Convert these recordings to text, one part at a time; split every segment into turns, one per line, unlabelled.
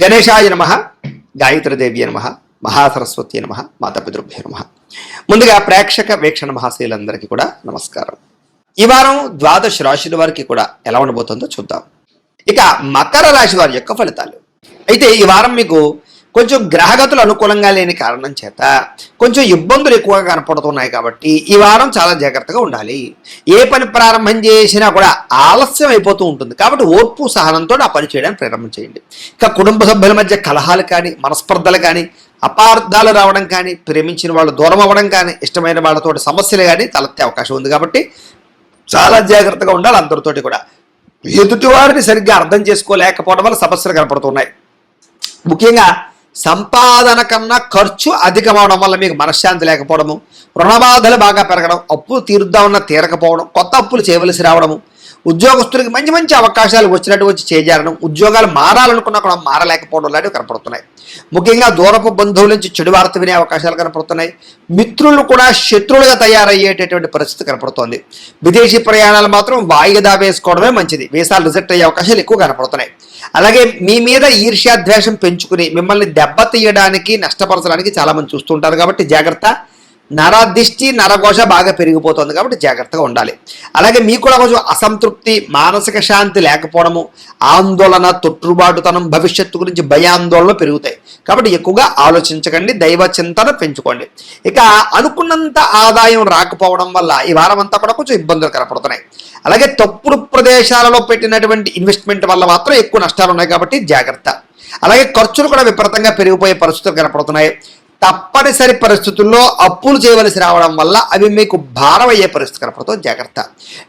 గణేశాయ నమ గాయత్రీదేవి నమ మహాసరస్వతి నమ మాతాపితృభ్య నమ. ముందుగా ప్రేక్షక వీక్షణ మహాశీలందరికీ కూడా నమస్కారం. ఈ వారం ద్వాదశ రాశుల వారికి కూడా ఎలా ఉండబోతుందో చూద్దాం. ఇక మకర రాశి వారి యొక్క ఫలితాలు. అయితే ఈ వారం మీకు కొంచెం గ్రహగతులు అనుకూలంగా లేని కారణం చేత కొంచెం ఇబ్బందులు ఎక్కువగా కనపడుతున్నాయి కాబట్టి ఈ వారం చాలా జాగ్రత్తగా ఉండాలి. ఏ పని ప్రారంభం చేసినా కూడా ఆలస్యం అయిపోతూ ఉంటుంది. కాబట్టి ఓర్పు సహనంతో ఆ పని చేయడానికి ప్రారంభం చేయండి. ఇక కుటుంబ సభ్యుల మధ్య కలహాలు కానీ మనస్పర్ధలు కానీ అపార్థాలు రావడం కానీ ప్రేమించిన వాళ్ళు దూరం అవ్వడం కానీ ఇష్టమైన వాళ్ళతో సమస్యలు కానీ తలెత్తే అవకాశం ఉంది కాబట్టి చాలా జాగ్రత్తగా ఉండాలి అందరితోటి కూడా. ఎదుటివారిని సరిగ్గా అర్థం చేసుకోలేకపోవడం వల్ల సమస్యలు కనపడుతున్నాయి. ముఖ్యంగా సంపాదన కన్నా ఖర్చు అధికమవడం వల్ల మీకు మనశ్శాంతి లేకపోవడము రుణబాధలు బాగా పెరగడం అప్పులు తీరుద్దామన్న తీరకపోవడం కొత్త అప్పులు చేయవలసి రావడము ఉద్యోగస్తులకి మంచి మంచి అవకాశాలు వచ్చినట్టు వచ్చి చేజారడం ఉద్యోగాలు మారాలనుకున్నా కూడా మారలేకపోవడం లాంటివి కనపడుతున్నాయి. ముఖ్యంగా దూరపు బంధువుల నుంచి చెడు వార్త వినే అవకాశాలు కనపడుతున్నాయి. మిత్రులు కూడా శత్రువులుగా తయారయ్యేటటువంటి పరిస్థితి కనపడుతోంది. విదేశీ ప్రయాణాలు మాత్రం వాయిదా వేసుకోవడమే మంచిది. వీసాలు రిజెక్ట్ అయ్యే అవకాశాలు ఎక్కువ కనపడుతున్నాయి. అలాగే మీ మీద ఈర్ష్యాద్వేషం పెంచుకుని మిమ్మల్ని దెబ్బతీయడానికి నష్టపరచడానికి చాలామంది చూస్తుంటారు కాబట్టి జాగ్రత్త. నరదిష్టి నరఘోష బాగా పెరిగిపోతుంది కాబట్టి జాగ్రత్తగా ఉండాలి. అలాగే మీకు కూడా కొంచెం అసంతృప్తి మానసిక శాంతి లేకపోవడము ఆందోళన తొట్టుబాటుతనం భవిష్యత్తు గురించి భయాందోళన పెరుగుతాయి. కాబట్టి ఎక్కువగా ఆలోచించకండి దైవ చింతన పెంచుకోండి. ఇక అనుకున్నంత ఆదాయం రాకపోవడం వల్ల ఈ వారం అంతా కూడా కొంచెం ఇబ్బందులు కనపడుతున్నాయి. అలాగే తప్పుడు ప్రదేశాలలో పెట్టినటువంటి ఇన్వెస్ట్మెంట్ వల్ల మాత్రం ఎక్కువ నష్టాలు ఉన్నాయి కాబట్టి జాగ్రత్త. అలాగే ఖర్చులు కూడా విపరీతంగా పెరిగిపోయే పరిస్థితులు కనపడుతున్నాయి. తప్పనిసరి పరిస్థితుల్లో అప్పులు చేయవలసి రావడం వల్ల అవి మీకు భారం అయ్యే పరిస్థితి కనపడుతుంది జాగ్రత్త.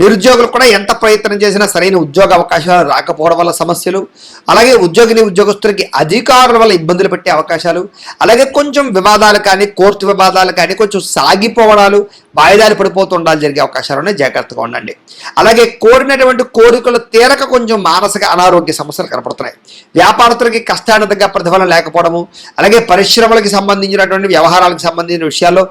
నిరుద్యోగులు కూడా ఎంత ప్రయత్నం చేసినా సరైన ఉద్యోగ అవకాశాలు రాకపోవడం వల్ల సమస్యలు అలాగే ఉద్యోగిని ఉద్యోగస్తులకి అధికారుల వల్ల ఇబ్బందులు పెట్టే అవకాశాలు అలాగే కొంచెం వివాదాలు కానీ కోర్టు వివాదాలు కానీ కొంచెం సాగిపోవడాలు వాయిదాలు పడిపోతుండాలి జరిగే అవకాశాలు ఉన్నాయి జాగ్రత్తగా ఉండండి. అలాగే కోరినటువంటి కోరికలు తీరక కొంచెం మానసిక అనారోగ్య సమస్యలు కనపడుతున్నాయి. వ్యాపారస్తులకి కష్టానుతంగా ప్రతిఫలం లేకపోవడము అలాగే పరిశ్రమలకు సంబంధించినటువంటి వ్యవహారాలకు సంబంధించిన విషయాల్లో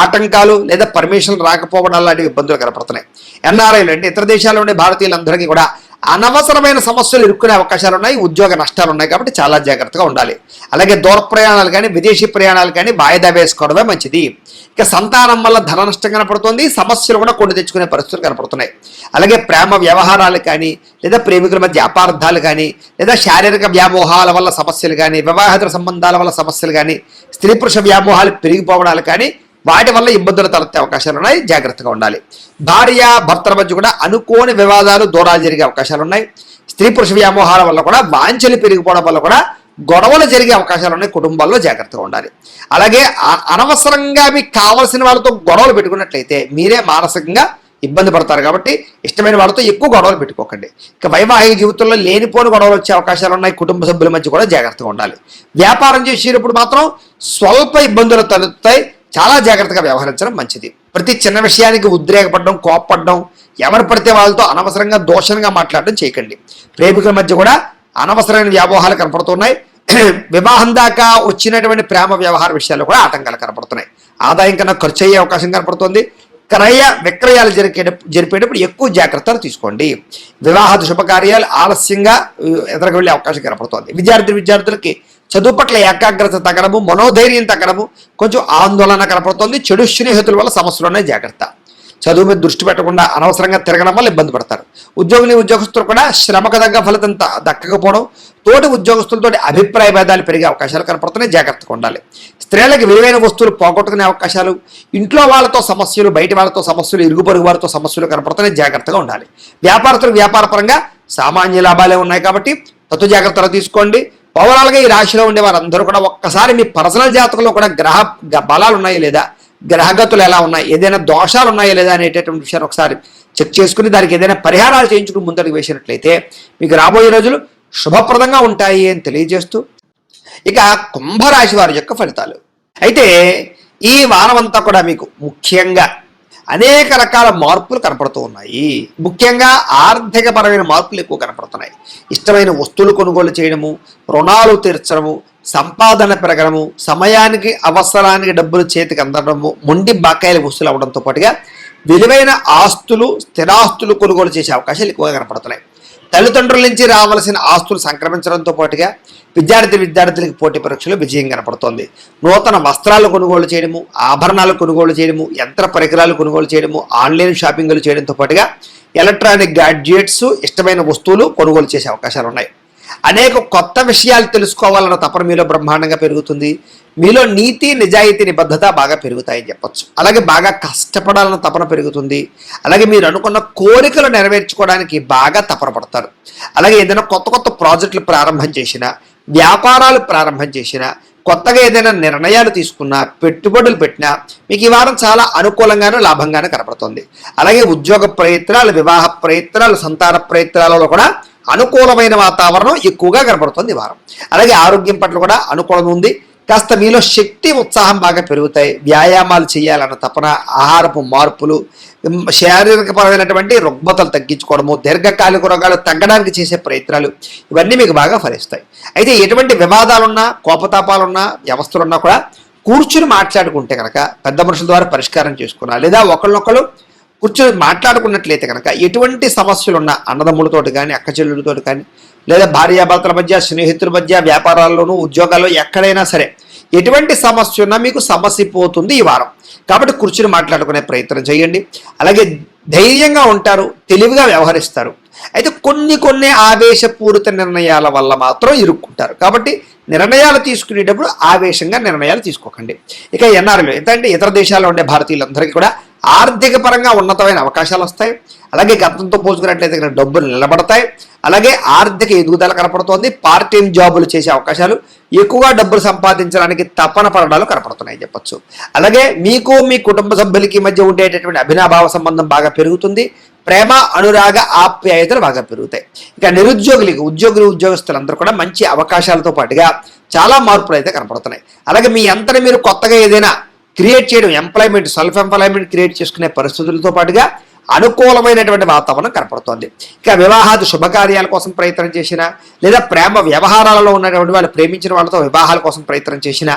ఆటంకాలు లేదా పర్మిషన్లు రాకపోవడం లాంటి ఇబ్బందులు కనపడుతున్నాయి. ఎన్ఆర్ఐలు అంటే ఇతర దేశాల్లో ఉండే భారతీయులందరికీ కూడా అనవసరమైన సమస్యలు ఇరుక్కునే అవకాశాలు ఉన్నాయి ఉద్యోగ నష్టాలు ఉన్నాయి కాబట్టి చాలా జాగ్రత్తగా ఉండాలి. అలాగే దూర ప్రయాణాలు కానీ విదేశీ ప్రయాణాలు కానీ వాయిదా వేసుకోవడమే మంచిది. ఇక సంతానం వల్ల ధన నష్టం కనపడుతుంది సమస్యలు కూడా కొన్ని తెచ్చుకునే పరిస్థితులు కనపడుతున్నాయి. అలాగే ప్రేమ వ్యవహారాలు కానీ లేదా ప్రేమికుల మధ్య అపార్థాలు కానీ లేదా శారీరక వ్యామోహాల వల్ల సమస్యలు కానీ వివాహేతర సంబంధాల వల్ల సమస్యలు కానీ స్త్రీ పురుష వ్యామోహాలు పెరిగిపోవడాలు కానీ వాటి వల్ల ఇబ్బందులు తలెత్తే అవకాశాలు ఉన్నాయి. జాగ్రత్తగా ఉండాలి. భార్య భర్తల మధ్య కూడా అనుకోని వివాదాలు దూరాలు జరిగే అవకాశాలు ఉన్నాయి. స్త్రీ పురుష వ్యామోహాల వల్ల కూడా వాంఛలు పెరిగిపోవడం వల్ల కూడా గొడవలు జరిగే అవకాశాలు ఉన్నాయి. కుటుంబాల్లో జాగ్రత్తగా ఉండాలి. అలాగే అనవసరంగా మీకు కావలసిన వాళ్ళతో గొడవలు పెట్టుకున్నట్లయితే మీరే మానసికంగా ఇబ్బంది పడతారు కాబట్టి ఇష్టమైన వాళ్ళతో ఎక్కువ గొడవలు పెట్టుకోకండి. ఇక వైవాహిక జీవితంలో లేనిపోని గొడవలు వచ్చే అవకాశాలు ఉన్నాయి. కుటుంబ సభ్యుల మధ్య కూడా జాగ్రత్తగా ఉండాలి. వ్యాపారం చేసేటప్పుడు మాత్రం స్వల్ప ఇబ్బందులు తలెత్తుతాయి. చాలా జాగ్రత్తగా వ్యవహరించడం మంచిది. ప్రతి చిన్న విషయానికి ఉద్రేకపడడం కోప్పడడం ఎవరు పడితే వాళ్ళతో అనవసరంగా దోషంగా మాట్లాడడం చేయకండి. ప్రేమికుల మధ్య కూడా అనవసరమైన వ్యామోహాలు కనపడుతున్నాయి. వివాహం దాకా వచ్చినటువంటి ప్రేమ వ్యవహార విషయాల్లో కూడా ఆటంకాలు కనపడుతున్నాయి. ఆదాయం కన్నా ఖర్చు అయ్యే అవకాశం కనపడుతుంది. క్రయ విక్రయాలు జరిగే జరిపేటప్పుడు ఎక్కువ జాగ్రత్తలు తీసుకోండి. వివాహ శుభకార్యాలు ఆలస్యంగా ఎదురుకు వెళ్ళే అవకాశం కనపడుతుంది. విద్యార్థి విద్యార్థులకి చదువు పట్ల ఏకాగ్రత తగ్గడము మనోధైర్యం తగ్గడము కొంచెం ఆందోళన కనపడుతుంది. చెడు స్నేహితుల వల్ల సమస్యలు ఉన్నాయి జాగ్రత్త. చదువు మీద దృష్టి పెట్టకుండా అనవసరంగా తిరగడం వల్ల ఇబ్బంది పడతారు. ఉద్యోగుని ఉద్యోగస్తులు కూడా శ్రమకు తగ్గ ఫలితం త- దక్కకపోవడం తోటి ఉద్యోగస్తులతోటి అభిప్రాయ భేదాలు పెరిగే అవకాశాలు కనపడుతున్నాయి. జాగ్రత్తగా ఉండాలి. స్త్రీలకు విలువైన వస్తువులు పోగొట్టుకునే అవకాశాలు ఇంట్లో వాళ్ళతో సమస్యలు బయట వాళ్ళతో సమస్యలు ఇరుగు పొరుగు వారితో సమస్యలు కనపడుతున్నాయి. జాగ్రత్తగా ఉండాలి. వ్యాపారస్తులు వ్యాపారపరంగా సామాన్య లాభాలే ఉన్నాయి కాబట్టి తత్వ జాగ్రత్తలు తీసుకోండి. ఓవరాల్గా ఈ రాశిలో ఉండే వారందరూ కూడా ఒక్కసారి మీ పర్సనల్ జాతకంలో కూడా గ్రహ గ- బలాలు ఉన్నాయా లేదా? గ్రహగతులు ఎలా ఉన్నాయి? ఏదైనా దోషాలు ఉన్నాయా లేదా అనేటటువంటి విషయాన్ని ఒకసారి చెక్ చేసుకుని దానికి ఏదైనా పరిహారాలు చేయించుకుని ముందరికి వేసినట్లయితే మీకు రాబోయే రోజులు శుభప్రదంగా ఉంటాయి అని తెలియజేస్తూ ఇక కుంభరాశి వారి యొక్క ఫలితాలు. అయితే ఈ వారమంతా కూడా మీకు ముఖ్యంగా అనేక రకాల మార్పులు కనపడుతూ ఉన్నాయి. ముఖ్యంగా ఆర్థికపరమైన మార్పులు ఎక్కువ కనపడుతున్నాయి. ఇష్టమైన వస్తువులు కొనుగోలు చేయడము రుణాలు తీర్చడము సంపాదన పెరగడము సమయానికి అవసరానికి డబ్బులు చేతికి అందడము మొండి బకాయిలు వస్తువులు అవడంతో పాటుగా విలువైన ఆస్తులు స్థిరాస్తులు కొనుగోలు చేసే అవకాశాలు ఎక్కువగా కనపడుతున్నాయి. తల్లిదండ్రుల నుంచి రావాల్సిన ఆస్తులు సంక్రమించడంతో పాటుగా విద్యార్థి విద్యార్థులకి పోటీ పరీక్షలో విజయం కనపడుతోంది. నూతన వస్త్రాలు కొనుగోలు చేయడము ఆభరణాలు కొనుగోలు చేయడము యంత్ర పరికరాలు కొనుగోలు చేయడము ఆన్లైన్ షాపింగ్లు చేయడంతో పాటుగా ఎలక్ట్రానిక్ గ్యాడ్జెట్స్ ఇష్టమైన వస్తువులు కొనుగోలు చేసే అవకాశాలు ఉన్నాయి అనేక కొత్త విషయాలు తెలుసుకోవాలన్న తపన మీలో బ్రహ్మాండంగా పెరుగుతుంది. మీలో నీతి నిజాయితీ నిబద్ధత బాగా పెరుగుతాయని చెప్పొచ్చు. అలాగే బాగా కష్టపడాలన్న తపన పెరుగుతుంది. అలాగే మీరు అనుకున్న కోరికలు నెరవేర్చుకోవడానికి బాగా తపన పడతారు. అలాగే ఏదైనా కొత్త కొత్త ప్రాజెక్టులు ప్రారంభం చేసినా వ్యాపారాలు ప్రారంభం చేసినా కొత్తగా ఏదైనా నిర్ణయాలు తీసుకున్నా పెట్టుబడులు పెట్టినా మీకు ఈ వారం చాలా అనుకూలంగానూ లాభంగానూ కనపడుతుంది. అలాగే ఉద్యోగ ప్రయత్నాలు వివాహ ప్రయత్నాలు సంతాన ప్రయత్నాలలో కూడా అనుకూలమైన వాతావరణం ఎక్కువగా కనపడుతుంది ఈ వారం. అలాగే ఆరోగ్యం పట్ల కూడా అనుకూలంగా ఉంది కాస్త మీలో శక్తి ఉత్సాహం బాగా పెరుగుతాయి. వ్యాయామాలు చేయాలన్న తపన ఆహారపు మార్పులు శారీరకపరమైనటువంటి రుగ్మతలు తగ్గించుకోవడము దీర్ఘకాలిక రోగాలు తగ్గడానికి చేసే ప్రయత్నాలు ఇవన్నీ మీకు బాగా ఫలిస్తాయి. అయితే ఎటువంటి వివాదాలున్నా కోపతాపాలున్నా వ్యవస్థలున్నా కూడా కూర్చుని మాట్లాడుకుంటే కనుక పెద్ద మనుషుల ద్వారా పరిష్కారం చేసుకున్నా లేదా ఒకళ్ళొకళ్ళు కూర్చొని మాట్లాడుకున్నట్లయితే కనుక ఎటువంటి సమస్యలున్న అన్నదమ్ములతోటి కానీ అక్క చెల్లెలతోటి కానీ లేదా భార్యాభర్తల మధ్య స్నేహితుల మధ్య వ్యాపారాల్లోనూ ఉద్యోగాల్లో ఎక్కడైనా సరే ఎటువంటి సమస్య ఉన్నా మీకు సమస్య పోతుంది ఈ వారం. కాబట్టి కూర్చుని మాట్లాడుకునే ప్రయత్నం చేయండి. అలాగే ధైర్యంగా ఉంటారు తెలివిగా వ్యవహరిస్తారు. అయితే కొన్ని కొన్ని ఆవేశపూరిత నిర్ణయాల వల్ల మాత్రం ఇరుక్కుంటారు. కాబట్టి నిర్ణయాలు తీసుకునేటప్పుడు ఆవేశంగా నిర్ణయాలు తీసుకోకండి. ఇక ఎన్ఆర్ఎల్ ఎందుకంటే ఇతర దేశాల్లో ఉండే భారతీయులందరికీ కూడా ఆర్థిక పరంగా ఉన్నతమైన అవకాశాలు వస్తాయి. అలాగే గతంతో పోల్చుకున్నట్లయితే ఇక్కడ డబ్బులు నిలబడతాయి. అలాగే ఆర్థిక ఎదుగుదల కనపడుతోంది. పార్ట్ టైం జాబులు చేసే అవకాశాలు ఎక్కువగా డబ్బులు సంపాదించడానికి తపన పడడాలు కనపడుతున్నాయి చెప్పొచ్చు. అలాగే మీకు మీ కుటుంబ సభ్యులకి మధ్య ఉండేటటువంటి అభినాభావ సంబంధం బాగా పెరుగుతుంది. ప్రేమ అనురాగ ఆప్యాయతలు బాగా పెరుగుతాయి. ఇక నిరుద్యోగులకి ఉద్యోగులు ఉద్యోగస్తులందరూ కూడా మంచి అవకాశాలతో పాటుగా చాలా మార్పులు అయితే కనపడుతున్నాయి. అలాగే మీ అంతని మీరు కొత్తగా ఏదైనా క్రియేట్ చేయడం ఎంప్లాయ్మెంట్ సెల్ఫ్ ఎంప్లాయ్మెంట్ క్రియేట్ చేసుకునే పరిస్థితులతో పాటుగా అనుకూలమైనటువంటి వాతావరణం కనపడుతోంది. ఇక వివాహాది శుభకార్యాల కోసం ప్రయత్నం చేసినా లేదా ప్రేమ వ్యవహారాలలో ఉన్నటువంటి వాళ్ళు ప్రేమించిన వాళ్ళతో వివాహాల కోసం ప్రయత్నం చేసినా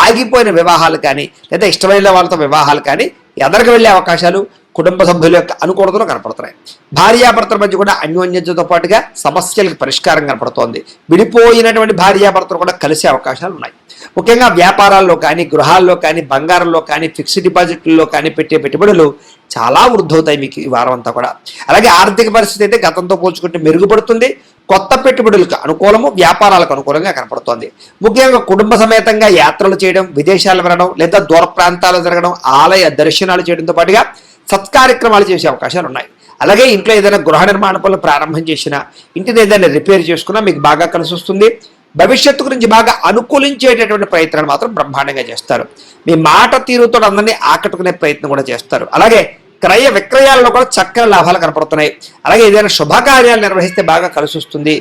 ఆగిపోయిన వివాహాలు కానీ లేదా ఇష్టమైన వాళ్ళతో వివాహాలు కానీ ఎదరికి వెళ్ళే అవకాశాలు కుటుంబ సభ్యుల యొక్క అనుకూలతలు కనపడుతున్నాయి. భార్యాభర్తల మధ్య కూడా అన్యోన్యతతో పాటుగా సమస్యలకు పరిష్కారం కనపడుతోంది. విడిపోయినటువంటి భార్యాభర్తలు కూడా కలిసే అవకాశాలు ఉన్నాయి. ముఖ్యంగా వ్యాపారాల్లో కానీ గృహాల్లో కానీ బంగారంలో కానీ ఫిక్స్డ్ డిపాజిట్లలో కానీ పెట్టే పెట్టుబడులు చాలా వృద్ధవుతాయి మీకు ఈ వారం అంతా కూడా. అలాగే ఆర్థిక పరిస్థితి అయితే గతంతో పోల్చుకుంటే మెరుగుపడుతుంది. కొత్త పెట్టుబడులకు అనుకూలము వ్యాపారాలకు అనుకూలంగా కనపడుతోంది. ముఖ్యంగా కుటుంబ సమేతంగా యాత్రలు చేయడం విదేశాలు వెళ్ళడం లేదా దూర ప్రాంతాలు జరగడం ఆలయ దర్శనాలు చేయడంతో పాటుగా సత్కార్యక్రమాలు చేసే అవకాశాలు ఉన్నాయి. అలాగే ఇంట్లో ఏదైనా గృహ నిర్మాణ పనులు ప్రారంభం చేసినా ఇంటిని ఏదైనా రిపేర్ చేసుకున్నా మీకు బాగా కలిసి వస్తుంది. భవిష్యత్తు గురించి బాగా అనుకూలించేటటువంటి ప్రయత్నాలు మాత్రం బ్రహ్మాండంగా చేస్తారు. మీ మాట తీరుతో అందరినీ ఆకట్టుకునే ప్రయత్నం కూడా చేస్తారు. అలాగే క్రయ విక్రయాలలో కూడా చక్కని లాభాలు కనపడుతున్నాయి. అలాగే ఏదైనా శుభకార్యాలు నిర్వహిస్తే బాగా కలిసి వస్తుంది.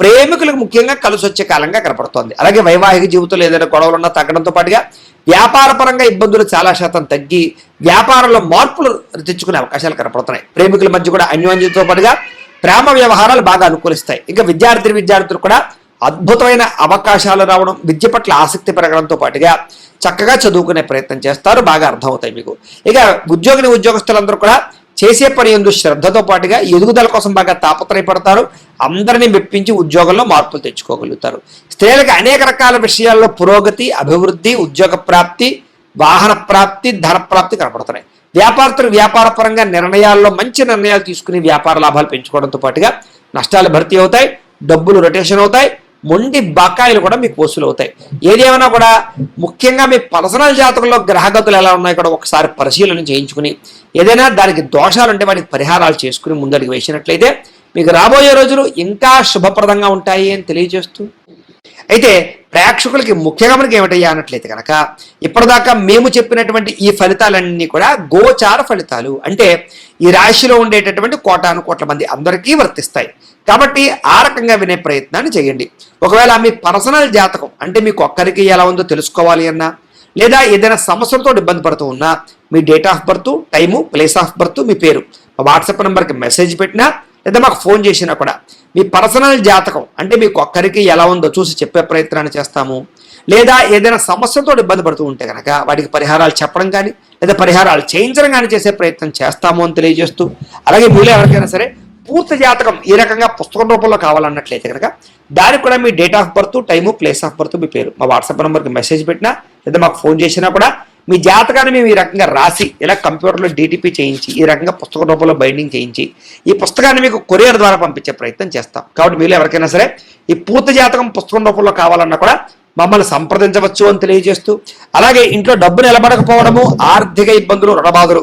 ప్రేమికులకు ముఖ్యంగా కలిసి వచ్చే కాలంగా కనపడుతోంది. అలాగే వైవాహిక జీవితంలో ఏదైనా గొడవలు ఉన్నా తగ్గడంతో పాటుగా వ్యాపార పరంగా ఇబ్బందులు చాలా శాతం తగ్గి వ్యాపారంలో మార్పులు తెచ్చుకునే అవకాశాలు కనపడుతున్నాయి. ప్రేమికుల మధ్య కూడా అన్యోన్యతతో పాటుగా ప్రేమ వ్యవహారాలు బాగా అనుకూలిస్తాయి. ఇంకా విద్యార్థి విద్యార్థులు కూడా అద్భుతమైన అవకాశాలు రావడం విద్య పట్ల ఆసక్తి పెరగడంతో పాటుగా చక్కగా చదువుకునే ప్రయత్నం చేస్తారు. బాగా అర్థమవుతాయి మీకు. ఇక ఉద్యోగిని ఉద్యోగస్తులందరూ కూడా చేసే పని ఎందు శ్రద్ధతో పాటుగా ఎదుగుదల కోసం బాగా తాపత్రయపడతారు. అందరినీ మెప్పించి ఉద్యోగంలో మార్పులు తెచ్చుకోగలుగుతారు. స్త్రీలకు అనేక రకాల విషయాల్లో పురోగతి అభివృద్ధి ఉద్యోగ ప్రాప్తి వాహన ప్రాప్తి ధన ప్రాప్తి కనపడుతున్నాయి. వ్యాపారస్తులు వ్యాపారపరంగా నిర్ణయాల్లో మంచి నిర్ణయాలు తీసుకుని వ్యాపార లాభాలు పెంచుకోవడంతో పాటుగా నష్టాలు భర్తీ అవుతాయి డబ్బులు రొటేషన్ అవుతాయి మొండి బకాయిలు కూడా మీకు వసూలు అవుతాయి. ఏదేమైనా కూడా ముఖ్యంగా మీ పర్సనల్ జాతకంలో గ్రహగతులు ఎలా ఉన్నాయో కూడా ఒకసారి పరిశీలన చేయించుకుని ఏదైనా దానికి దోషాలు ఉంటే వాటికి పరిహారాలు చేసుకుని ముందడికి వేసినట్లయితే మీకు రాబోయే రోజులు ఇంకా శుభప్రదంగా ఉంటాయి అని తెలియజేస్తూ. అయితే ప్రేక్షకులకి ముఖ్యంగా మనకి ఏమిటయ్యా అన్నట్లయితే కనుక ఇప్పటిదాకా మేము చెప్పినటువంటి ఈ ఫలితాలన్నీ కూడా గోచార ఫలితాలు. అంటే ఈ రాశిలో ఉండేటటువంటి కోటాను కోట్ల మంది అందరికీ వర్తిస్తాయి. కాబట్టి ఆ రకంగా వినే ప్రయత్నాన్ని చేయండి. ఒకవేళ మీ పర్సనల్ జాతకం అంటే మీకు ఒక్కరికి ఎలా ఉందో తెలుసుకోవాలి అన్నా లేదా ఏదైనా సమస్యలతో ఇబ్బంది పడుతూ ఉన్నా మీ date of birth time place of birth మీ పేరు మా వాట్సాప్ నెంబర్కి మెసేజ్ పెట్టినా లేదా మాకు ఫోన్ చేసినా కూడా మీ పర్సనల్ జాతకం అంటే మీకు ఒక్కరికి ఎలా ఉందో చూసి చెప్పే ప్రయత్నాన్ని చేస్తాము. లేదా ఏదైనా సమస్యతో ఇబ్బంది పడుతూ ఉంటే కనుక వాటికి పరిహారాలు చెప్పడం కానీ లేదా పరిహారాలు చేయించడం కానీ చేసే ప్రయత్నం చేస్తాము అని తెలియజేస్తూ అలాగే మీలో ఎవరికైనా సరే పూర్తి జాతకం ఈ రకంగా పుస్తకం రూపంలో కావాలన్నట్లయితే కనుక దానికి కూడా మీ date of birth time place of birth మీ పేరు. మా వాట్సాప్ నెంబర్కి మెసేజ్ పెట్టినా లేదా మాకు ఫోన్ చేసినా కూడా మీ జాతకాన్ని మేము ఈ రకంగా రాసి ఇలా కంప్యూటర్లో డీటీపీ చేయించి ఈ రకంగా పుస్తక రూపంలో బైండింగ్ చేయించి ఈ పుస్తకాన్ని మీకు కొరియర్ ద్వారా పంపించే ప్రయత్నం చేస్తాం. కాబట్టి మీరు ఎవరికైనా సరే ఈ పూర్తి జాతకం పుస్తకం రూపంలో కావాలన్నా కూడా మమ్మల్ని సంప్రదించవచ్చు అని తెలియజేస్తూ అలాగే ఇంట్లో డబ్బు నిలబడకపోవడము ఆర్థిక ఇబ్బందులు రుణబాధలు